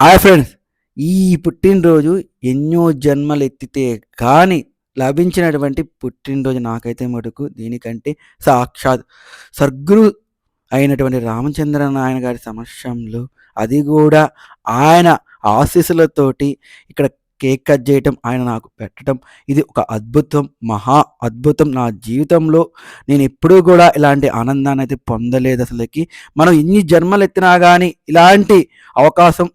Hi friends ఈ పుట్టినరోజు ఎన్నో జన్మలు ఎత్తితే కానీ లభించినటువంటి పుట్టినరోజు నాకైతే మటుకు దీనికంటే సాక్షాత్ సద్గురు అయినటువంటి రామచంద్ర నాయన గారి సమక్షంలో అది కూడా ఆయన ఆశీస్సులతోటి ఇక్కడ కేక్ కట్ చేయటం ఆయన నాకు పెట్టడం ఇది ఒక అద్భుతం మహా అద్భుతం నా జీవితంలో. నేను ఎప్పుడూ కూడా ఇలాంటి ఆనందాన్ని అయితే పొందలేదు అసలుకి. మనం ఇన్ని జన్మలు ఎత్తినా కానీ ఇలాంటి అవకాశం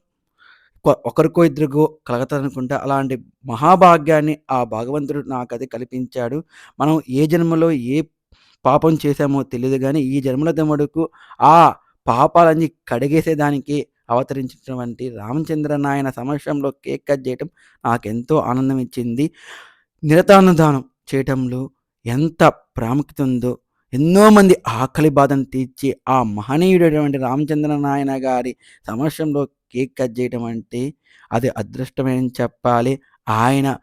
ఒకరికో ఇద్దరికో కలగతారనుకుంటా అలాంటి మహాభాగ్యాన్ని ఆ భగవంతుడు నాకది కల్పించాడు. మనం ఏ జన్మలో ఏ పాపం చేశామో తెలియదు కానీ ఈ జన్మల దమ్ముడుకు ఆ పాపాలన్నీ కడిగేసేదానికి అవతరించినటువంటి రామచంద్ర నాయన సమక్షంలో కేక్ కట్ చేయటం నాకెంతో ఆనందం ఇచ్చింది నిరతానుదానం చేయటంలో ఎంత ప్రాముఖ్యత ఉందో ఎన్నో మంది ఆకలి బాధను తీర్చి ఆ మహనీయుడైనటువంటి రామచంద్ర నాయన గారి సమక్షంలో కేక్ కట్ చేయటం అంటే అది అదృష్టమని చెప్పాలి. ఆయన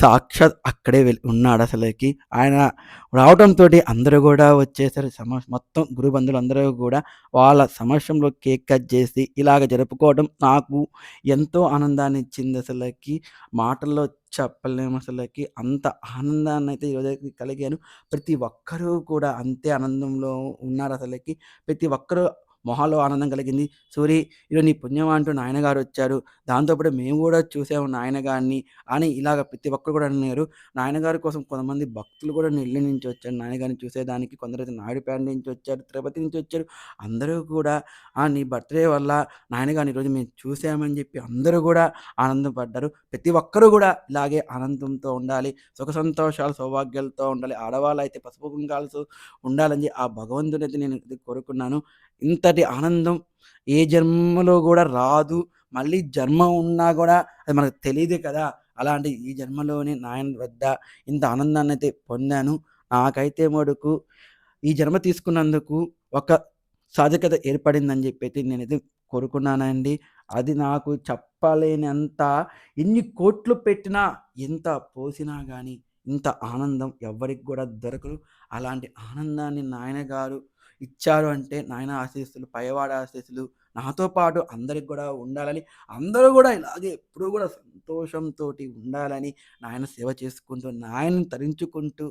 సాక్షాత్ అక్కడే వెళ్ళి ఉన్నాడు అసలుకి. ఆయన రావడంతో అందరూ కూడా వచ్చేసారు. సమ మొత్తం గురు బంధువులు అందరూ కూడా వాళ్ళ సమక్షంలో కేక్ కట్ చేసి ఇలాగ జరుపుకోవడం నాకు ఎంతో ఆనందాన్ని ఇచ్చింది అసలుకి. మాటల్లో చెప్పలేము అసలుకి. అంత ఆనందాన్ని అయితే ఈరోజు కలిగాను. ప్రతి ఒక్కరూ కూడా అంతే ఆనందంలో ఉన్నారు అసలుకి. ప్రతి ఒక్కరూ మొహాల్లో ఆనందం కలిగింది. సూరి ఈరోజు నీ పుణ్యం అంటూ నాయనగారు వచ్చారు. దాంతోపాటు మేము కూడా చూసాము నాయనగారిని. అని ఇలాగ ప్రతి ఒక్కరు కూడా అన్నారు. నాయనగారి కోసం కొంతమంది భక్తులు కూడా నెల్లి నుంచి వచ్చారు. నాయనగారిని చూసేదానికి కొందరైతే నాయుడుపేట నుంచి వచ్చారు తిరుపతి నుంచి వచ్చారు. అందరూ కూడా "ఆ, నీ బర్త్డే వల్ల నాయనగారిని ఈరోజు మేము చూసామని చెప్పి అందరూ కూడా ఆనందపడ్డారు. ప్రతి ఒక్కరూ కూడా ఇలాగే ఆనందంతో ఉండాలి సుఖ సంతోషాలు సౌభాగ్యాలతో ఉండాలి. ఆడవాళ్ళు అయితే పసుపు కుంకాలతో ఉండాలని ఆ భగవంతుని అయితే నేను కోరుకున్నాను. ఇంత అంతటి ఆనందం? ఏ జన్మలో కూడా రాదు. మళ్ళీ జన్మ ఉన్నా కూడా అది మనకు తెలియదు కదా. అలాంటి ఈ జన్మలోని నాయన వద్ద ఇంత ఆనందాన్ని అయితే పొందాను. నాకైతే మడుకు ఈ జన్మ తీసుకున్నందుకు ఒక సాధికత ఏర్పడిందని చెప్పి అయితే నేనైతే కోరుకున్నానండి. అది నాకు చెప్పలేనంత ఎన్ని కోట్లు పెట్టినా ఎంత పోసినా కానీ ఇంత ఆనందం ఎవ్వరికి కూడా దొరకదు. అలాంటి ఆనందాన్ని నాయన గారు ఇచ్చారు అంటే నాయన ఆశీస్సులు పైవాడ ఆశీస్సులు నాతో పాటు అందరికి కూడా ఉండాలని అందరూ కూడా ఇలాగే ఎప్పుడూ కూడా సంతోషంతో ఉండాలని నాయన సేవ చేసుకుంటూ నాయనని తరించుకుంటూ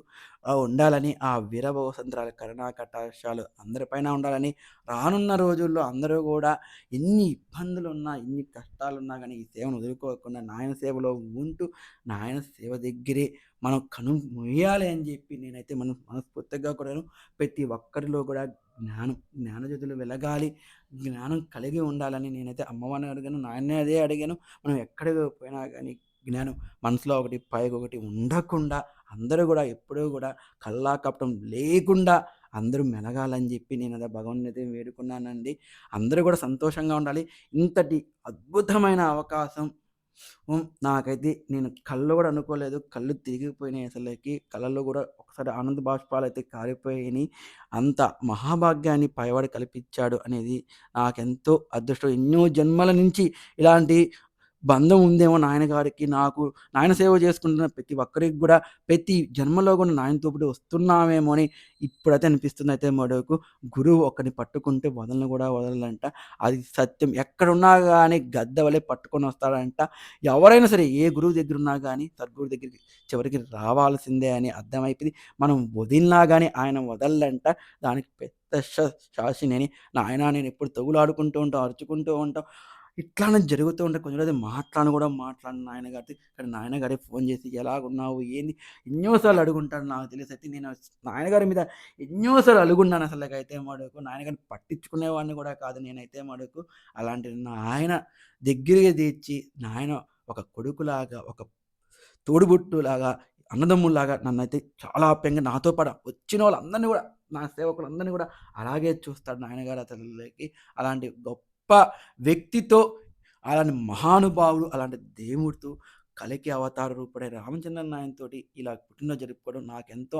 ఆ, ఉండాలని ఆ వీరభ వసంతరాల కరుణా కటాక్షాలు అందరిపైన ఉండాలని రానున్న రోజుల్లో అందరూ కూడా ఎన్ని ఇబ్బందులు ఉన్నా ఎన్ని కష్టాలు ఉన్నా కానీ ఈ సేవను వదులుకోకుండా నాయన సేవలో ఉంటూ నాయన సేవ దగ్గరే మనం కను ముయ్యాలి అని చెప్పి నేనైతే మనం మనస్ఫూర్తిగా కూడా ప్రతి ఒక్కరిలో కూడా జ్ఞానం జ్ఞానజ్యోతులు వెలగాలి జ్ఞానం కలిగి ఉండాలని నేనైతే అమ్మవారిని అడిగాను నాయనే అదే అడిగాను. మనం ఎక్కడికి పోయినా కానీ జ్ఞానం మనసులో ఒకటి పైకి ఒకటి ఉండకుండా అందరూ కూడా ఎప్పుడూ కూడా కల్లా కపటం లేకుండా అందరూ మెలగాలని చెప్పి నేను అదే భగవాన్ అయితే వేడుకున్నానండి. అందరూ కూడా సంతోషంగా ఉండాలి. ఇంతటి అద్భుతమైన అవకాశం నాకైతే నేను కళ్ళు కూడా అనుకోలేదు. కళ్ళు తిరిగిపోయినాయి అసలుకి. కళ్ళల్లో కూడా ఒకసారి ఆనంద బాష్పాలు అయితే కారిపోయినాయి అంత మహాభాగ్యాన్ని పైవాడు కల్పించాడు అనేది నాకెంతో అదృష్టం. ఎన్నో జన్మల నుంచి ఇలాంటి బంధం ఉందేమో నాయన గారికి నాకు నాయన సేవ చేసుకుంటున్న ప్రతి ఒక్కరికి కూడా ప్రతి జన్మలో కూడా నాయనతో పాటు వస్తున్నామేమో అని ఇప్పుడైతే అనిపిస్తుంది. అయితే మరొక గురువు ఒకరిని పట్టుకుంటే వదలను కూడా వదలంట అది సత్యం. ఎక్కడున్నా కానీ గద్ద వలె పట్టుకొని వస్తాడంట. ఎవరైనా సరే ఏ గురువు దగ్గర ఉన్నా కానీ సద్గురు దగ్గరికి చివరికి రావాల్సిందే అని అర్థమైపోయింది. మనం వదిలినా కానీ ఆయన వదలంట దానికి పెద్ద శాసిని అని నాయన నేను ఎప్పుడు తగులాడుకుంటూ ఉంటాం అరుచుకుంటూ ఉంటాం. ఇట్లానే జరుగుతూ ఉంటే కొంచెం అయితే మాట్లాడిన కూడా మాట్లాడిన నాయన గారి కానీ నాయన గారే ఫోన్ చేసి ఎలాగున్నావు? ఏంది? ఎన్నోసార్లు అడుగుంటాడు నాకు తెలిసి. అయితే నేను నాయనగారి మీద ఎన్నోసార్లు అడుగున్నాను అసలు అయితే మడుకు నాయనగారిని పట్టించుకునేవాడిని కూడా కాదు నేనైతే మడుకు అలాంటి నాయన దగ్గరికి తెచ్చి నాయన ఒక కొడుకులాగా ఒక తోడుబుట్టులాగా అన్నదమ్ములాగా నన్ను అయితే చాలా ఆప్యంగా నాతో పాటు వచ్చిన వాళ్ళందరినీ కూడా నా సేవకులందరినీ కూడా అలాగే చూస్తాడు నాయనగారు అతనికి అలాంటి గొప్ప వ్యక్తితో అలాంటి మహానుభావుడు అలాంటి దేవుడితో కలికి అవతార రూపుడే రామచంద్ర నాయనతోటి ఇలా పుట్టిన జరుపుకోవడం నాకెంతో